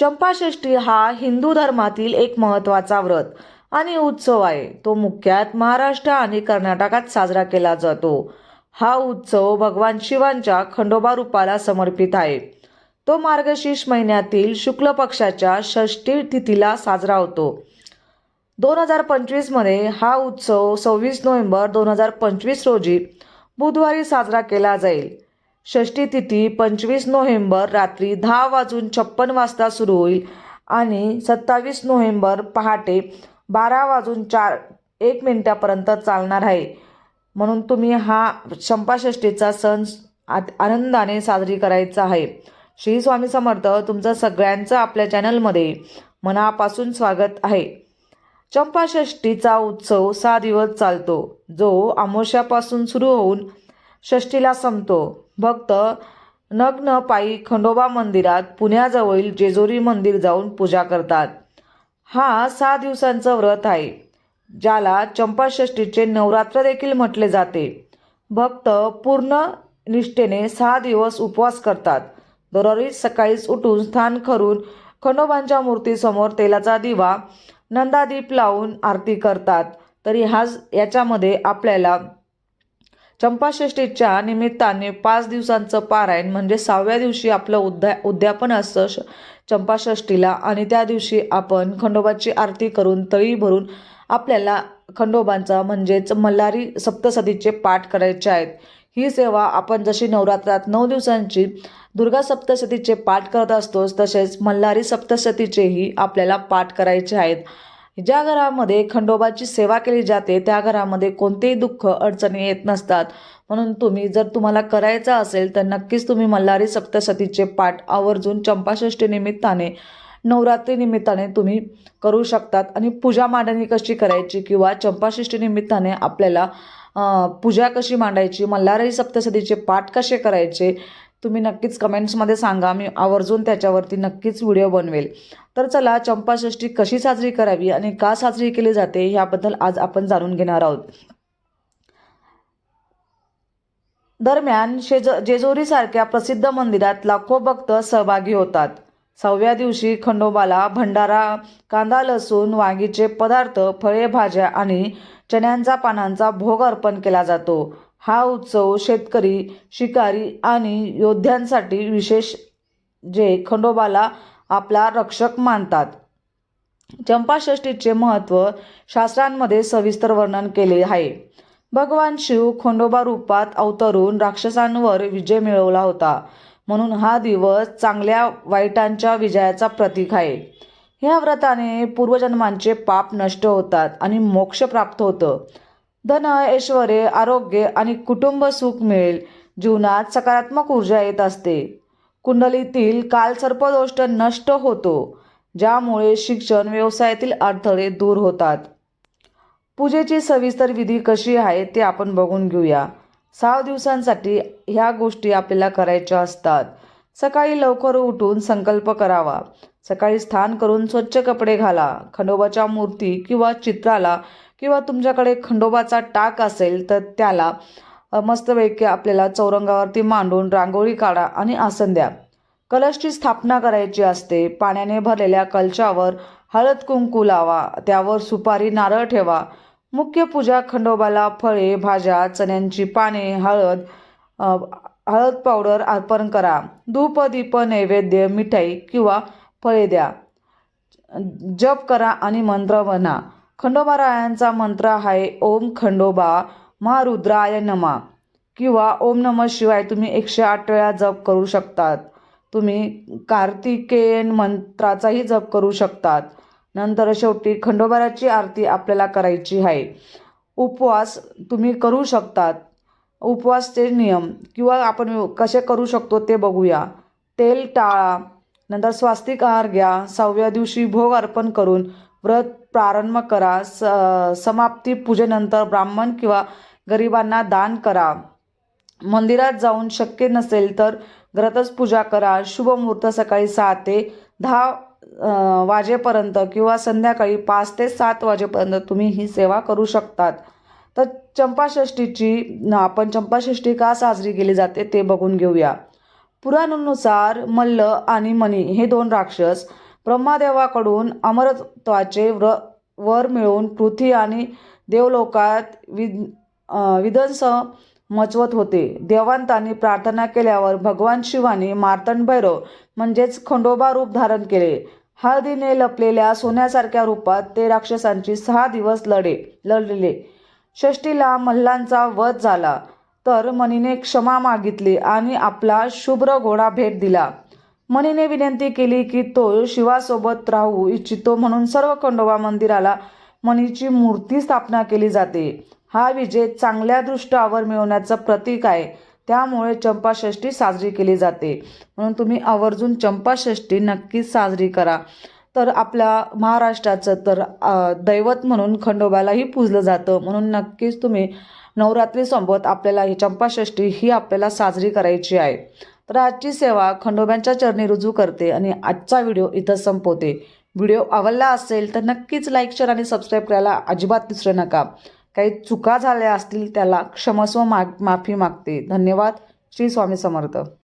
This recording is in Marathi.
चंपाषष्ठी हा हिंदू धर्मातील एक महत्त्वाचा व्रत आणि उत्सव आहे. तो मुख्यत महाराष्ट्र आणि कर्नाटकात साजरा केला जातो. हा उत्सव भगवान शिवांच्या खंडोबा रूपाला समर्पित आहे. तो मार्गशीर्ष महिन्यातील शुक्ल पक्षाच्या षष्ठी तिथीला साजरा होतो. दोन हजार पंचवीसमध्ये हा उत्सव सव्वीस नोव्हेंबर दोन हजार पंचवीस रोजी बुधवारी साजरा केला जाईल. षष्ठी तिथी पंचवीस नोव्हेंबर रात्री दहा वाजून छप्पन वाजता सुरू होईल आणि सत्तावीस नोव्हेंबर पहाटे बारा वाजून चार एक मिनटापर्यंत चालणार आहे. म्हणून तुम्ही हा चंपाषष्ठीचा सण आनंदाने साजरी करायचा आहे. श्री स्वामी समर्थ तुमचं सगळ्यांचं आपल्या चॅनलमध्ये मनापासून स्वागत आहे. चंपाषष्ठीचा उत्सव सहा दिवस चालतो. जो अमावस्यापासून सुरू होऊन षष्टीला संपतो. भक्त नग्न पायी खंडोबा मंदिरात पुण्याजवळील जेजोरी मंदिर जाऊन पूजा करतात. हा सहा दिवसांचं व्रत आहे ज्याला चंपाषष्ठीचे नवरात्र देखील म्हटले जाते. भक्त पूर्ण निष्ठेने सहा दिवस उपवास करतात. दररोज सकाळीच उठून स्थान करून खंडोबांच्या मूर्तीसमोर तेलाचा दिवा नंदादीप लावून आरती करतात. तरी हाच याच्यामध्ये आपल्याला चंपाषष्ठीच्या निमित्ताने पाच दिवसांचं पारायण म्हणजे सहाव्या दिवशी आपलं उद्या उद्यापन असतं श चंपाषष्ठीला. आणि त्या दिवशी आपण खंडोबाची आरती करून तळी भरून आपल्याला खंडोबांचा म्हणजेच मल्हारी सप्तसतीचे पाठ करायचे आहेत. ही सेवा आपण जशी नवरात्रात नऊ दिवसांची दुर्गा सप्तशतीचे पाठ करत असतोच तसेच मल्हारी सप्तशतीचेही आपल्याला पाठ करायचे आहेत. ज्या घरामध्ये खंडोबाची सेवा केली जाते त्या घरामध्ये कोणतेही दुःख अडचणी येत नसतात. म्हणून तुम्ही जर तुम्हाला करायचं असेल तर नक्कीच तुम्ही मल्हारी सप्तशतीचे पाठ आवर्जून चंपाषष्ठी निमित्ताने नवरात्री निमित्ताने तुम्ही करू शकतात. आणि पूजा मांडणी कशी करायची किंवा चंपाषष्ठी निमित्ताने आपल्याला पूजा कशी मांडायची मल्हारी सप्तशतीचे पाठ कसे करायचे तुम्ही नक्कीच कमेंट्समध्ये सांगा. मी आवर्जून त्याच्यावरती नक्कीच व्हिडिओ बनवेल. तर चला चंपाषष्ठी कशी साजरी करावी आणि का साजरी केली जाते याबद्दल आज आपण जाणून घेणार आहोत. दरम्यान शेज जेजोरीसारख्या प्रसिद्ध मंदिरात लाखो भक्त सहभागी होतात. सहाव्या दिवशी खंडोबाला भंडारा कांदा लसूण वांगीचे पदार्थ फळे भाज्या आणि चण्यांचा पानांचा भोग अर्पण केला जातो. हा उत्सव शेतकरी शिकारी आणि योद्ध्यांसाठी विशेष जे खंडोबाला आपला रक्षक मानतात. चंपाषष्ठीचे महत्त्व शास्त्रांमध्ये सविस्तर वर्णन केले आहे. भगवान शिव खंडोबा रूपात अवतरून राक्षसांवर विजय मिळवला होता. म्हणून हा दिवस चांगल्या वाईटांच्या विजयाचा प्रतीक आहे. ह्या व्रताने पूर्वजन्मांचे पाप नष्ट होतात आणि मोक्ष प्राप्त होतं. धन ऐश्वरे आरोग्य आणि कुटुंब सुख मिळेल. जीवनात सकारात्मक ऊर्जा येत असते. कुंडलीतील कालसर्पदोष नष्ट होतो ज्यामुळे शिक्षण व्यवसायातील अडथळे दूर होतात. पूजेची सविस्तर विधी कशी आहे ते आपण बघून घेऊया. सहा दिवसांसाठी ह्या गोष्टी आपल्याला करायच्या असतात. सकाळी लवकर उठून संकल्प करावा. सकाळी स्थान करून स्वच्छ कपडे घाला. खंडोबाच्या मूर्ती किंवा चित्राला किंवा तुमच्याकडे खंडोबाचा टाक असेल तर त्याला मस्तपैकी आपल्याला चौरंगावरती मांडून रांगोळी काढा आणि आसन द्या. कलशची स्थापना करायची असते. पाण्याने भरलेल्या कलशावर हळद कुंकू लावा. त्यावर सुपारी नारळ ठेवा. मुख्य पूजा खंडोबाला फळे भाज्या चण्यांची पाने हळद हळद पावडर अर्पण करा. धूप दीप नैवेद्य मिठाई किंवा फळे द्या. जप करा आणि मंत्र म्हणा. खंडोबारायांचा मंत्र आहे ओम खंडोबा. महारुद्राय नमा. किंवा ओम नम शिवाय तुम्ही एकशे आठ वेळा जप करू शकतात. तुम्ही कार्तिकेयन मंत्राचाही जप करू शकतात. नंतर शेवटी खंडोबाराची आरती आपल्याला करायची आहे. उपवास तुम्ही करू शकतात. उपवासचे नियम किंवा आपण कसे करू शकतो ते बघूया. तेल टाळा. नंतर स्वास्तिक आहार घ्या. सहाव्या दिवशी भोग अर्पण करून व्रत प्रारंभ करा. स समाप्ती पूजेनंतर ब्राह्मण किंवा गरिबांना दान करा. मंदिरात जाऊन शक्य नसेल तर घरातच पूजा करा. शुभ मुहूर्त सकाळी सहा ते दहा वाजेपर्यंत किंवा संध्याकाळी पाच ते सात वाजेपर्यंत तुम्ही ही सेवा करू शकतात. तर चंपाषष्ठीची आपण चंपाषष्ठी का साजरी केली जाते ते बघून घेऊया. पुराणानुसार मल्ल आणि मणी हे दोन राक्षस ब्रह्मादेवाकडून अमरत्वाचे व्र वर मिळवून पृथ्वी आणि देवलोकात विद विध्वंस मचवत होते. देवांतांनी प्रार्थना केल्यावर भगवान शिवाने मार्तंड भैरव म्हणजेच खंडोबा रूप धारण केले. हळदीने लपलेल्या सोन्यासारख्या रूपात ते राक्षसांची सहा दिवस लढे लढले. षष्टीला मल्लांचा वध झाला तर मणीने क्षमा मागितली आणि आपला शुभ्र घोडा भेट दिला. मणीने विनंती केली की तो शिवासोबत राहू इच्छितो म्हणून सर्व खंडोबा मंदिराला मणीची मूर्ती स्थापना केली जाते. हा विजय चांगल्या दृष्टावर मिळवण्याचं प्रतीक आहे. त्यामुळे चंपाषष्ठी साजरी केली जाते. म्हणून तुम्ही आवर्जून चंपाषष्ठी नक्कीच साजरी करा. तर आपल्या महाराष्ट्राचं तर दैवत म्हणून खंडोबालाही पूजलं जातं. म्हणून नक्कीच तुम्ही नवरात्री संपत आपल्याला ही चंपाषष्ठी ही आपल्याला साजरी करायची आहे. तर आजची सेवा खंडोबांच्या चरणी रुजू करते आणि आजचा व्हिडिओ इथं संपवते. व्हिडिओ आवडला असेल तर नक्कीच लाईक शेअर आणि सबस्क्राईब करायला अजिबात विसरू नका. काही चुका झाल्या असतील त्याला क्षमस्व माग माफी मागते. धन्यवाद. श्री स्वामी समर्थ.